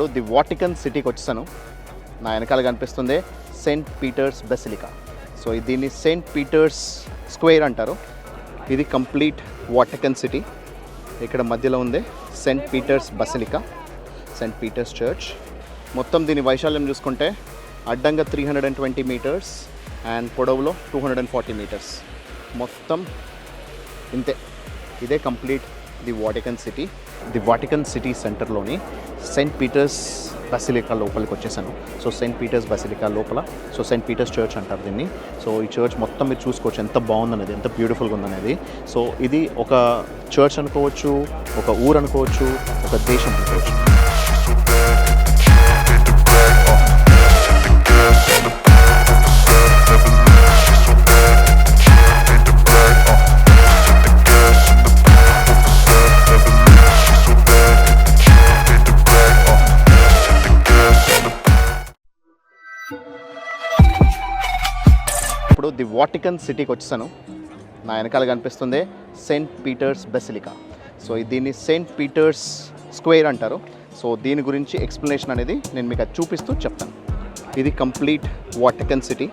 ఇప్పుడు the Vatican సిటీకి వచ్చేసాను. నా వెనకాల కనిపిస్తుంది సెయింట్ పీటర్స్ బెసిలికా. సో దీన్ని సెయింట్ పీటర్స్ స్క్వేర్ అంటారు. ఇది కంప్లీట్ వాటికన్ సిటీ. ఇక్కడ మధ్యలో ఉంది Saint Peter's Basilica Saint Peter's Church. మొత్తం దీని వైశాల్యం చూసుకుంటే అడ్డంగా three hundred and twenty meters and పొడవులో two hundred and forty meters. మొత్తం ఇంతే. ఇదే complete the Vatican City. The Vatican City సెంటర్లోని Saint Peter's basilica లోపలికి వచ్చేసాను. సో సెయింట్ పీటర్స్ బసిలికా లోపల సో సెయింట్ పీటర్స్ చర్చ్ అంటారు దీన్ని. సో ఈ చర్చ్ మొత్తం మీరు చూసుకోవచ్చు ఎంత బాగుందనేది ఎంత బ్యూటిఫుల్గా ఉందనేది. సో ఇది ఒక చర్చ్ అనుకోవచ్చు ఒక ఊరు అనుకోవచ్చు ఒక దేశం అనుకోవచ్చు. ది వాటికన్ సిటీకి వచ్చేసాను. నా వెనకాల కనిపిస్తుంది సెయింట్ పీటర్స్ బెసిలికా. సో దీన్ని సెయింట్ పీటర్స్ స్క్వేర్ అంటారు. సో దీని గురించి ఎక్స్ప్లెనేషన్ అనేది నేను మీకు అది చూపిస్తూ చెప్తాను. ఇది కంప్లీట్ వాటికన్ సిటీ.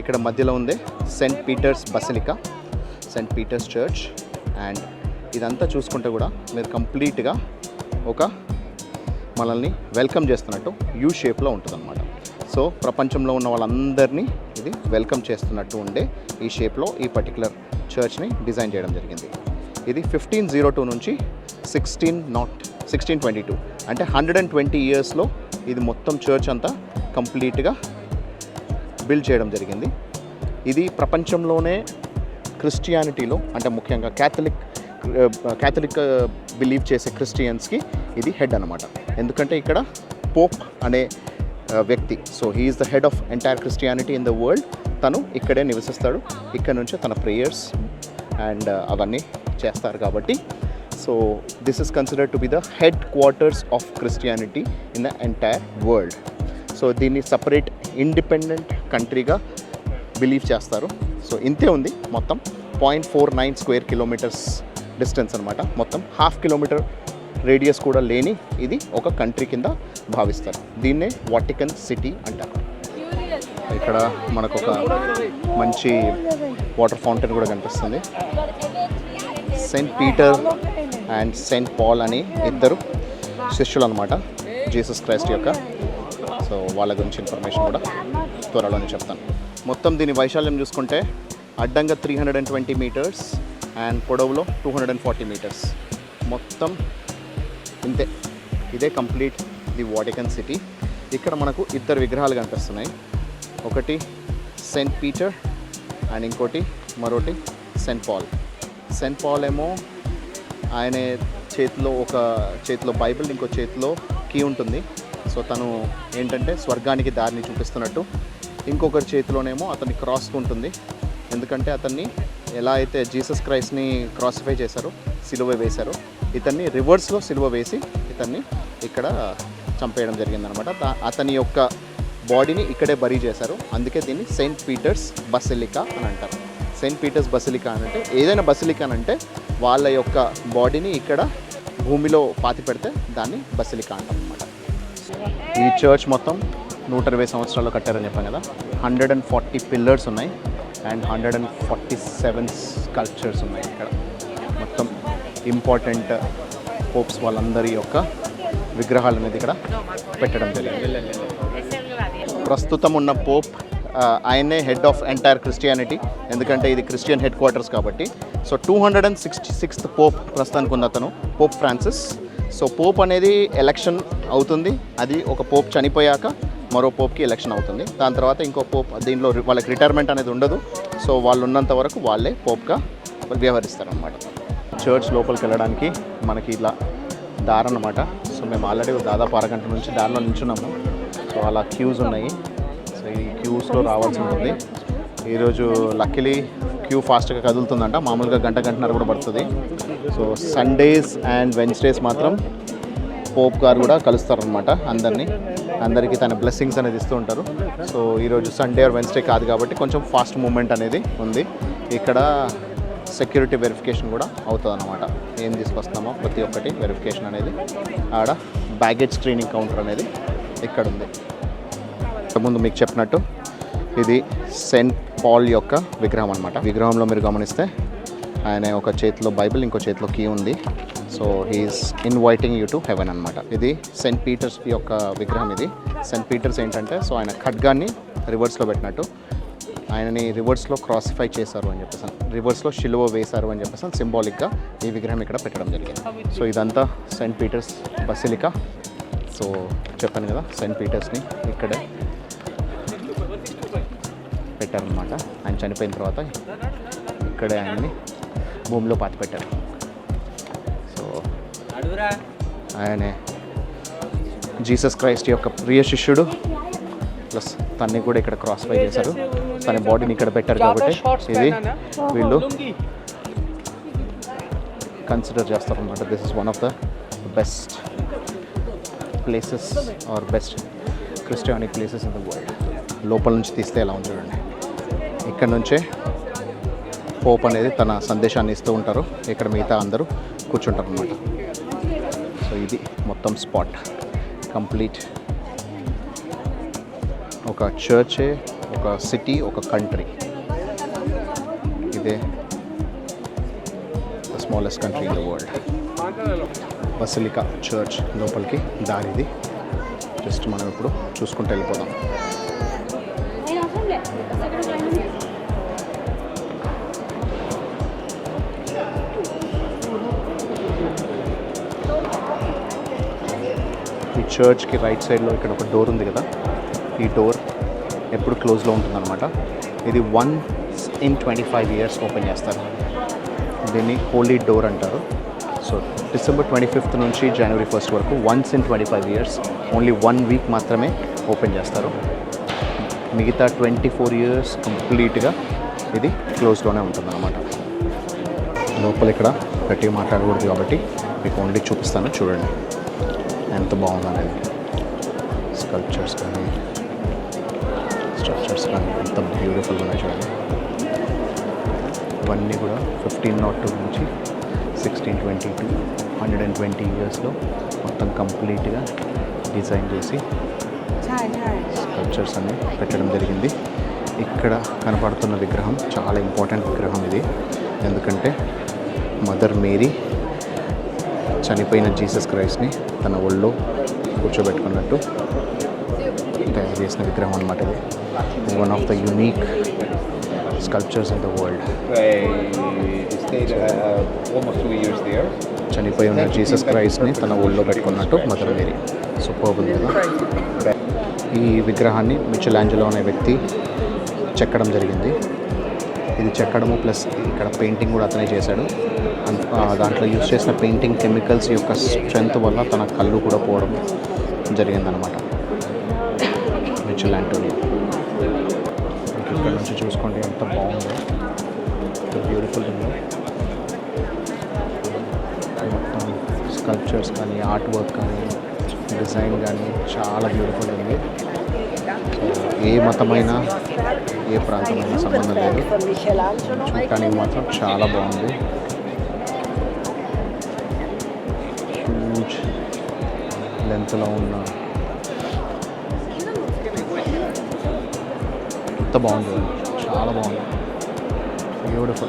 ఇక్కడ మధ్యలో ఉంది Saint Peter's basilica Saint Peter's church. And ఇదంతా చూసుకుంటే కూడా మీరు కంప్లీట్గా ఒక మనల్ని వెల్కమ్ చేస్తున్నట్టు యూ షేప్లో ఉంటుందన్నమాట. సో ప్రపంచంలో ఉన్న వాళ్ళందరినీ ఇది వెల్కమ్ చేస్తున్నట్టు ఉండే ఈ షేప్లో ఈ పర్టికులర్ చర్చ్ని డిజైన్ చేయడం జరిగింది. ఇది ఫిఫ్టీన్ జీరో టూ నుంచి sixteen not sixteen twenty two అంటే హండ్రెడ్ అండ్ ట్వంటీ ఇయర్స్లో ఇది మొత్తం చర్చ్ అంతా కంప్లీట్గా బిల్డ్ చేయడం జరిగింది. ఇది ప్రపంచంలోనే క్రిస్టియానిటీలో అంటే ముఖ్యంగా క్యాథలిక్ క్యాథలిక్ బిలీవ్ చేసే క్రిస్టియన్స్కి ఇది హెడ్ అనమాట ఎందుకంటే ఇక్కడ పోప్ అనే వ్యక్తి. So he's the head of entire Christianity in the world తను ఇక్కడే నివసిస్తాడు. ఇక్కడ నుంచి తన ప్రేయర్స్ అండ్ uh, అవన్నీ చేస్తారు కాబట్టి. So this is considered to be the headquarters of Christianity in the entire world so దీన్ని సపరేట్ ఇండిపెండెంట్ కంట్రీగా బిలీవ్ చేస్తారు. సో ఇంతే ఉంది మొత్తం. Point four nine square kilometres distance అనమాట మొత్తం హాఫ్ కిలోమీటర్ రేడియస్ కూడా లేని ఇది ఒక కంట్రీ కింద భావిస్తారు. దీన్నే వాటికన్ సిటీ అంటారు. ఇక్కడ మనకు ఒక మంచి వాటర్ ఫౌంటైన్ కూడా కనిపిస్తుంది. Saint Peter and Saint Paul అని ఇద్దరు శిష్యులు అనమాట జీసస్ క్రైస్ట్ యొక్క. సో వాళ్ళ గురించి ఇన్ఫర్మేషన్ కూడా త్వరలోనే చెప్తాను. మొత్తం దీని వైశాల్యం చూసుకుంటే అడ్డంగా three hundred and twenty metres and పొడవులో two hundred and forty metres మొత్తం ఇంతే ఇదే కంప్లీట్ ది వాటికన్ సిటీ. ఇక్కడ మనకు ఇద్దరు విగ్రహాలు కనిపిస్తున్నాయి. ఒకటి సెయింట్ పీటర్ అండ్ ఇంకోటి మరోటి సెయింట్ పాల్. సెయింట్ పాల్ ఏమో ఆయన చేతిలో ఒక చేతిలో బైబిల్ ఇంకో చేతిలో కీ ఉంటుంది. సో తను ఏంటంటే స్వర్గానికి దారిని చూపిస్తున్నట్టు. ఇంకొకరి చేతిలోనేమో అతని క్రాస్ ఉంటుంది. ఎందుకంటే అతన్ని ఎలా అయితే జీసస్ క్రైస్ట్ని క్రాసిఫై చేశారో సిలువ వేశారో ఇతన్ని రివర్స్లో సిలువ వేసి ఇతన్ని ఇక్కడ చంపేయడం జరిగిందనమాట. అతని యొక్క బాడీని ఇక్కడే బరీ చేశారు. అందుకే దీన్ని సెయింట్ పీటర్స్ బసిలికా అని అంటారు. సెయింట్ పీటర్స్ బసిలికా అని అంటే ఏదైనా బసిలికా అని అంటే వాళ్ళ యొక్క బాడీని ఇక్కడ భూమిలో పాతి పెడితే దాన్ని బసిలికా అంటాం అనమాట ఈ చర్చ్ మొత్తం నూట ఇరవై సంవత్సరాలు కట్టారని చెప్పాను కదా. హండ్రెడ్ అండ్ ఫార్టీ పిల్లర్స్ ఉన్నాయి. And hundred and forty seven sculptures ఉన్నాయి ఇక్కడ. ఇంపార్టెంట్ పోప్స్ వాళ్ళందరి యొక్క విగ్రహాలు అనేది ఇక్కడ పెట్టడం జరిగింది. ప్రస్తుతం ఉన్న పోప్ ఆయనే హెడ్ ఆఫ్ ఎంటైర్ క్రిస్టియానిటీ. ఎందుకంటే ఇది క్రిస్టియన్ హెడ్ క్వార్టర్స్ కాబట్టి. So two hundred and sixty sixth pope ప్రస్తుతానికి ఉంది అతను పోప్ ఫ్రాన్సిస్. సో పోప్ అనేది ఎలక్షన్ అవుతుంది. అది ఒక పోప్ చనిపోయాక మరో పోప్కి ఎలక్షన్ అవుతుంది. దాని తర్వాత ఇంకో పోప్ దీనిలో రి- వాళ్ళకి రిటైర్మెంట్ అనేది ఉండదు. సో వాళ్ళు ఉన్నంత వరకు వాళ్ళే పోప్గా వ్యవహరిస్తారు అనమాట చర్చ్ లోపలికి వెళ్ళడానికి మనకి ఇలా దారి అనమాట సో మేము ఆల్రెడీ దాదాపు అరగంట నుంచి దారిలో నిల్చున్నాము సో అలా క్యూస్ ఉన్నాయి. సో ఈ క్యూస్లో రావాల్సి ఉంటుంది. ఈరోజు లక్కీలీ క్యూ ఫాస్ట్గా కదులుతుందంట. మామూలుగా గంట గంటన్నర కూడా పడుతుంది. సో సండేస్ అండ్ వెన్స్డేస్ మాత్రం పోప్ గారు కూడా కలుస్తారనమాట అందరినీ. అందరికీ తన బ్లెస్సింగ్స్ అనేది ఇస్తూ ఉంటారు. సో ఈరోజు సండే ఆర్ వెన్స్డే కాదు కాబట్టి కొంచెం ఫాస్ట్ మూమెంట్ అనేది ఉంది. ఇక్కడ సెక్యూరిటీ వెరిఫికేషన్ కూడా అవుతుంది అనమాట ఏం తీసుకొస్తామో ప్రతి ఒక్కటి వెరిఫికేషన్ అనేది. ఆడ బ్యాగేజ్ స్క్రీనింగ్ కౌంటర్ అనేది ఇక్కడ ఉంది ముందు మీకు చెప్పినట్టు ఇది సెయింట్ పాల్ యొక్క విగ్రహం అనమాట విగ్రహంలో మీరు గమనిస్తే ఆయన ఒక చేతిలో బైబిల్ ఇంకో చేతిలో కీ ఉంది. So he's inviting you to heaven అనమాట ఇది సెయింట్ పీటర్స్ యొక్క విగ్రహం ఇది. సెయింట్ పీటర్స్ ఏంటంటే సో ఆయన ఖడ్గాన్ని రివర్స్లో పెట్టినట్టు ఆయనని రివర్స్లో క్రాసిఫై చేశారు అని చెప్పేసి రివర్స్లో షిలువ వేశారు అని చెప్పేసి సింబాలిక్గా ఈ విగ్రహం ఇక్కడ పెట్టడం జరిగింది. సో ఇదంతా సెయింట్ పీటర్స్ బసిలికా. సో చెప్పాను కదా సెయింట్ పీటర్స్ని ఇక్కడే పెట్టారనమాట ఆయన చనిపోయిన తర్వాత ఇక్కడే ఆయన్ని భూమిలో పాతి పెట్టారు. సో ఆయనే జీసస్ క్రైస్ట్ యొక్క ప్రియ శిష్యుడు ప్లస్ తన్ని కూడా ఇక్కడ క్రాస్ఫై చేశారు. తన బాడీని ఇక్కడ పెట్టారు కాబట్టి ఇది వీళ్ళు కన్సిడర్ చేస్తారు అనమాట this is one of the best places or best Christianic places in the world లోపల నుంచి తీస్తే ఎలా ఉంది చూడండి ఇక్కడ నుంచే పోప్ అనేది తన సందేశాన్ని ఇస్తూ ఉంటారు. ఇక్కడ మిగతా అందరూ కూర్చుంటారు అనమాట సో ఇది మొత్తం స్పాట్ కంప్లీట్ ఒక చర్చే ఒక సిటీ ఒక కంట్రీ ఇదే the smallest country in the world basilica church లోపలికి దారిది జస్ట్ మనం ఇప్పుడు చూసుకుంటూ వెళ్ళిపోదాం. ఈ చర్చ్కి రైట్ సైడ్లో ఇక్కడ ఒక డోర్ ఉంది కదా. ఈ డోర్ ఎప్పుడు క్లోజ్లో ఉంటుందన్నమాట. ఇది once in twenty five years open చేస్తారు. దీన్ని హోలీ డోర్ అంటారు. సో డిసెంబర్ ట్వంటీ ఫిఫ్త్ నుంచి జనవరి ఫస్ట్ వరకు once in twenty five years only one week మాత్రమే ఓపెన్ చేస్తారు. మిగతా ట్వంటీ ఫోర్ ఇయర్స్ కంప్లీట్గా ఇది క్లోజ్లోనే ఉంటుంది అనమాట లోపల ఇక్కడ గట్టిగా మాట్లాడకూడదు కాబట్టి మీకు ఓన్లీ చూపిస్తాను. చూడండి. ఎంత బాగుందనేది. స్కల్ప్చర్స్ కానీ స్ట్రక్చర్స్ కానీ ఎంత బ్యూటిఫుల్గా ఉన్నాయి చూడండి. ఇవన్నీ కూడా ఫిఫ్టీన్ నాట్ టూ నుంచి sixteen twenty two hundred and twenty ఇయర్స్లో మొత్తం కంప్లీట్గా డిజైన్ చేసి స్కల్ప్చర్స్ అన్ని పెట్టడం జరిగింది. ఇక్కడ కనపడుతున్న విగ్రహం చాలా ఇంపార్టెంట్ విగ్రహం ఇది. ఎందుకంటే మదర్ మేరీ చనిపోయిన జీసస్ క్రైస్ట్ని తన ఒళ్ళో కూర్చోబెట్టుకున్నట్టు తయారు చేసిన విగ్రహం అనమాట ఇది. One of the unique sculptures in the world I stayed uh, almost two years there. చనిపోయి ఉన్న జీసస్ క్రైస్ట్ని తన ఒళ్ళో పెట్టుకున్నట్టు మదర్ మేరీ సూపర్ ఉంది కదా? ఈ విగ్రహాన్ని మిచెలాంజలో అనే వ్యక్తి చెక్కడం జరిగింది. ఇది చెక్కడము ప్లస్ ఇక్కడ పెయింటింగ్ కూడా అతనే చేశాడు. దాంట్లో యూస్ చేసిన పెయింటింగ్ కెమికల్స్ యొక్క స్ట్రెంత్ వల్ల తన కళ్ళు కూడా పోవడం జరిగిందనమాట మిచెలాంటోని ఇక్కడ నుంచి చూసుకోండి ఎంత బాగుందో. ఎంత బ్యూటిఫుల్ ఉందో మొత్తం స్కల్ప్చర్స్ కానీ ఆర్ట్ వర్క్ కానీ డిజైన్ కానీ చాలా బ్యూటిఫుల్ ఉంది. ఏ మతమైనా ఏ ప్రాంతమైన సంబంధం లేదు. చూడటానికి మాత్రం చాలా బాగుంది. హ్యూజ్ లెంత్లో ఉన్న ఎంత బాగుంది చాలా బాగుంది. బ్యూటిఫుల్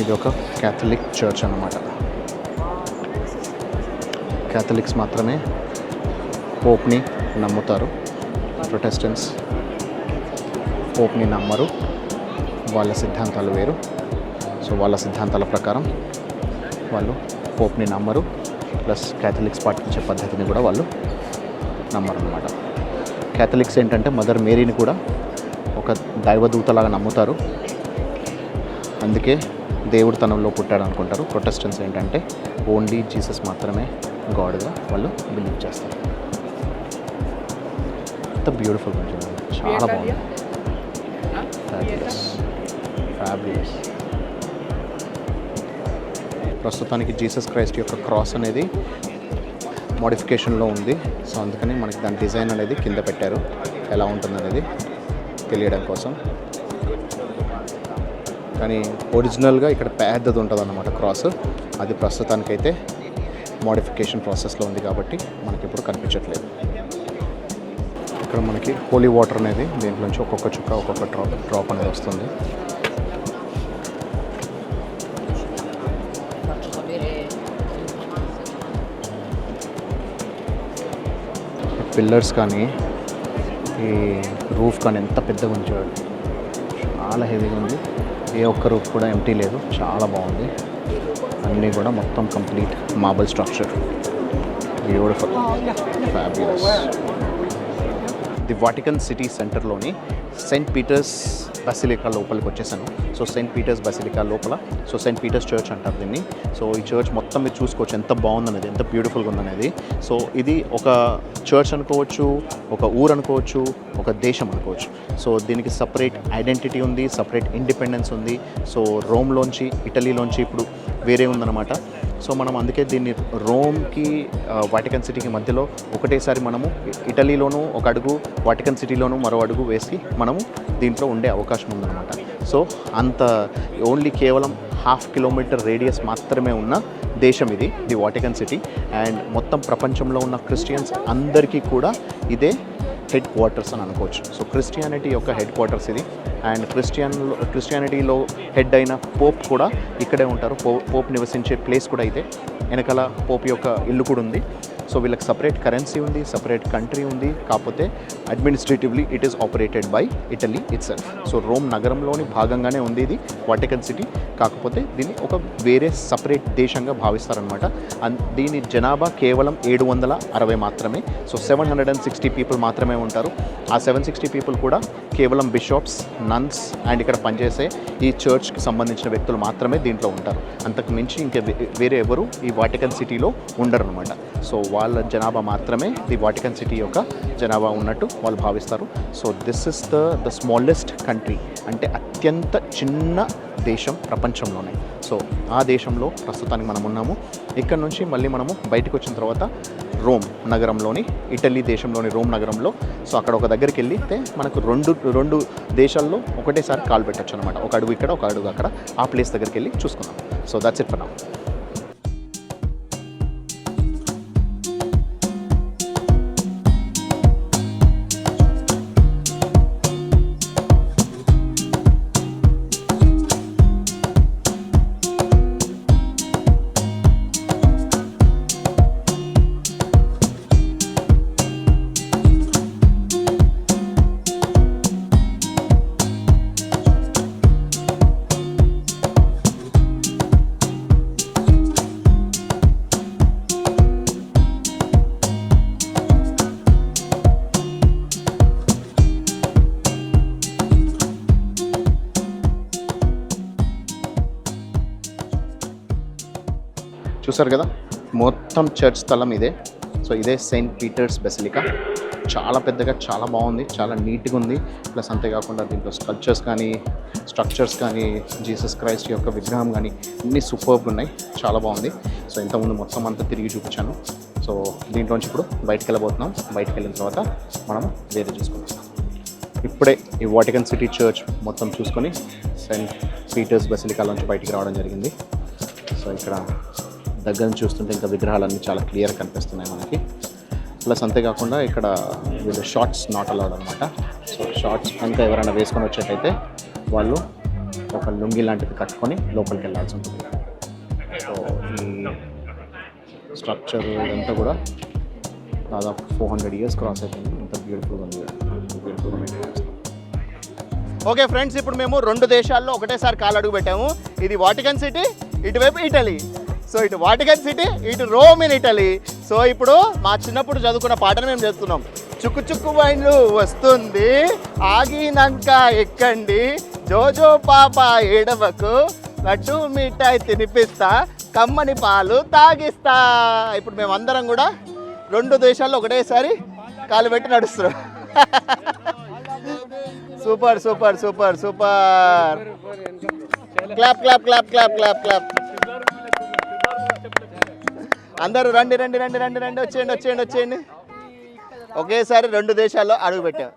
ఇది ఒక క్యాథలిక్ చర్చ్ అనమాట క్యాథలిక్స్ మాత్రమే పోప్ని నమ్ముతారు. ప్రొటెస్టెంట్స్ పోప్ని నమ్మరు. వాళ్ళ సిద్ధాంతాలు వేరు. సో వాళ్ళ సిద్ధాంతాల ప్రకారం వాళ్ళు పోప్ని నమ్మరు. ప్లస్ క్యాథలిక్స్ పాటించే పద్ధతిని కూడా వాళ్ళు నమ్మరు అనమాట క్యాథలిక్స్ ఏంటంటే మదర్ మేరీని కూడా ఒక దైవదూతలాగా నమ్ముతారు. అందుకే దేవుడు తనంలో పుట్టాడు అనుకుంటారు. ప్రొటెస్టెంట్స్ ఏంటంటే ఓన్లీ జీసస్ మాత్రమే గాడ్గా వాళ్ళు బిలీవ్ చేస్తారు. ఎంత బ్యూటిఫుల్ ఉంటుంది చాలా బాగుంది. ఫ్యాబులస్ ఫ్యాబులస్ ప్రస్తుతానికి జీసస్ క్రైస్ట్ యొక్క క్రాస్ అనేది మోడిఫికేషన్లో ఉంది. సో అందుకని మనకి దాని డిజైన్ అనేది కింద పెట్టారు. ఎలా ఉంటుంది అనేది తెలియడం కోసం. కానీ ఒరిజినల్గా ఇక్కడ పెద్దది ఉంటుంది అన్నమాట క్రాస్. అది ప్రస్తుతానికైతే మోడిఫికేషన్ ప్రాసెస్లో ఉంది కాబట్టి మనకి ఇప్పుడు కనిపించట్లేదు. ఇక్కడ మనకి హోలీ వాటర్ అనేది దీంట్లోంచి ఒక్కొక్క చుక్క ఒక్కొక్క డ్రాప్ డ్రాప్ అనేది వస్తుంది. పిల్లర్స్ కానీ ఈ రూఫ్ కానీ ఎంత పెద్దగా ఉంచాడు చాలా హెవీగా ఉంది. ఏ ఒక్క రూఫ్ కూడా ఎంటీ లేదు. చాలా బాగుంది. అన్నీ కూడా మొత్తం complete marble structure beautiful fabulous the Vatican City సెంటర్లోని Saint Peter's basilica లోపలికి వచ్చేసాను. సో సెయింట్ పీటర్స్ బసిలికా లోపల. సో సెయింట్ పీటర్స్ చర్చ్ అంటారు దీన్ని. సో ఈ చర్చ్ మొత్తం మీరు చూసుకోవచ్చు. ఎంత బాగుందనేది ఎంత బ్యూటిఫుల్గా ఉందనేది. సో ఇది ఒక చర్చ్ అనుకోవచ్చు ఒక ఊరు అనుకోవచ్చు ఒక దేశం అనుకోవచ్చు. సో దీనికి సపరేట్ ఐడెంటిటీ ఉంది సపరేట్ ఇండిపెండెన్స్ ఉంది. సో రోమ్లోంచి ఇటలీలోంచి ఇప్పుడు వేరే ఉందన్నమాట. సో మనం అందుకే దీన్ని రోమ్కి వాటికన్ సిటీకి మధ్యలో ఒకటేసారి మనము ఇటలీలోనూ ఒక అడుగు వాటికన్ సిటీలోనూ మరో అడుగు వేసి మనము దీంట్లో ఉండే అవకాశం ఉందన్నమాట. సో అంత ఓన్లీ కేవలం హాఫ్ కిలోమీటర్ రేడియస్ మాత్రమే ఉన్న దేశం ఇది ది వాటికన్ సిటీ. అండ్ మొత్తం ప్రపంచంలో ఉన్న క్రిస్టియన్స్ అందరికీ కూడా ఇదే హెడ్ క్వార్టర్స్ అని అనుకోవచ్చు. సో క్రిస్టియానిటీ యొక్క హెడ్ క్వార్టర్స్ ఇది. అండ్ క్రిస్టియన్ క్రిస్టియానిటీలో హెడ్ అయిన పోప్ కూడా ఇక్కడే ఉంటారు. పో పోప్ నివసించే ప్లేస్ కూడా అయితే వెనకాల పోప్ యొక్క ఇల్లు కూడా ఉంది. సో వీళ్ళకి సపరేట్ కరెన్సీ ఉంది సపరేట్ కంట్రీ ఉంది. కాకపోతే administratively it is operated by Italy it's so Rome నగరంలోని భాగంగానే ఉంది ఇది వాటికన్ సిటీ కాకపోతే దీన్ని ఒక వేరే సపరేట్ దేశంగా భావిస్తారనమాట అండ్ దీని జనాభా కేవలం ఏడు వందల అరవై మాత్రమే. So seven hundred and sixty people మాత్రమే ఉంటారు. ఆ సెవెన్ సిక్స్టీ పీపుల్ కూడా కేవలం బిషాప్స్ నన్స్ అండ్ ఇక్కడ పనిచేసే ఈ చర్చ్కి సంబంధించిన వ్యక్తులు మాత్రమే దీంట్లో ఉంటారు. అంతకు మించి ఇంకా వే- వేరే ఎవరు ఈ వాటికన్ సిటీలో ఉండరు అనమాట సో వాళ్ళ జనాభా మాత్రమే ది వాటికన్ సిటీ యొక్క జనాభా ఉన్నట్టు వాళ్ళు భావిస్తారు. So this is the the smallest country అంటే అత్యంత చిన్న దేశం ప్రపంచంలోనే. సో ఆ దేశంలో ప్రస్తుతానికి మనం ఉన్నాము. ఇక్కడ నుంచి మళ్ళీ మనము బయటకు వచ్చిన తర్వాత రోమ్ నగరంలోని ఇటలీ దేశంలోని రోమ్ నగరంలో. సో అక్కడ ఒక దగ్గరికి వెళ్తే మనకు రెండు రెండు దేశాల్లో ఒకటేసారి కాల్ పెట్టచ్చు అనమాట ఒక అడుగు ఇక్కడ ఒక అడుగు అక్కడ. ఆ ప్లేస్ దగ్గరికి వెళ్ళి చూసుకుందాం. So that's it for now చూసారు కదా? మొత్తం చర్చ్ స్థలం ఇదే. సో ఇదే సెయింట్ పీటర్స్ బెసిలికా. చాలా పెద్దగా చాలా బాగుంది. చాలా నీట్గా ఉంది. ప్లస్ అంతేకాకుండా దీంట్లో స్కల్చర్స్ కానీ స్ట్రక్చర్స్ కానీ జీసస్ క్రైస్ట్ యొక్క విగ్రహం కానీ అన్నీ సూపర్గా ఉన్నాయి. చాలా బాగుంది. సో ఇంతకుముందు మొత్తం అంతా తిరిగి చూపించాను. సో దీంట్లోంచి ఇప్పుడు బయటకు వెళ్ళబోతున్నాం. బయటకు వెళ్ళిన తర్వాత మనం వేరే చూసుకుందాం. ఇప్పుడే ఈ వాటికన్ సిటీ చర్చ్ మొత్తం చూసుకొని సెయింట్ పీటర్స్ బెసిలికాలోంచి బయటికి రావడం జరిగింది. సో ఇక్కడ దగ్గర నుంచి చూస్తుంటే ఇంకా విగ్రహాలన్నీ చాలా క్లియర్ కనిపిస్తున్నాయి మనకి. ప్లస్ అంతేకాకుండా ఇక్కడ వీళ్ళు షార్ట్స్ నాట్ అలౌడ్ అనమాట సో షార్ట్స్ కనుక ఎవరైనా వేసుకొని వచ్చేటైతే వాళ్ళు ఒక లుంగి లాంటిది కట్టుకొని లోపలికి వెళ్ళాల్సి ఉంటుంది. సో ఈ స్ట్రక్చర్ ఇదంతా కూడా దాదాపు ఫోర్ హండ్రెడ్ ఇయర్స్ క్రాస్ అయిపోయింది. ఇంత బ్యూటిఫుల్గా ఉంది. బ్యూటిఫుల్గా మెయింటైన్ ఓకే ఫ్రెండ్స్ ఇప్పుడు మేము రెండు దేశాల్లో ఒకటేసారి కాలు అడుగు పెట్టాము ఇది వాటికన్ సిటీ ఇటువైపు ఇటలీ. సో ఇటు వాటికన్ సిటీ ఇటు రోమ్ ఇన్ ఇటలీ. సో ఇప్పుడు మా చిన్నప్పుడు చదువుకున్న పాటను మేము చేస్తున్నాం. చుక్కు చుక్కు వైన్లు వస్తుంది ఆగినాక ఎక్కండి. జోజో పాప ఏడవకు లడ్డు మిఠాయి తినిపిస్తా కమ్మని పాలు తాగిస్తా. ఇప్పుడు మేమందరం కూడా రెండు దేశాల్లో ఒకటేసారి కాలు పెట్టి నడుస్తున్నాం. Super super super super. Clap clap clap clap clap clap. అందరూ రండి రండి రండి రండి రండి వచ్చేయండి వచ్చేయండి వచ్చేయండి. ఒకేసారి రెండు దేశాల్లో అడుగు పెట్టాం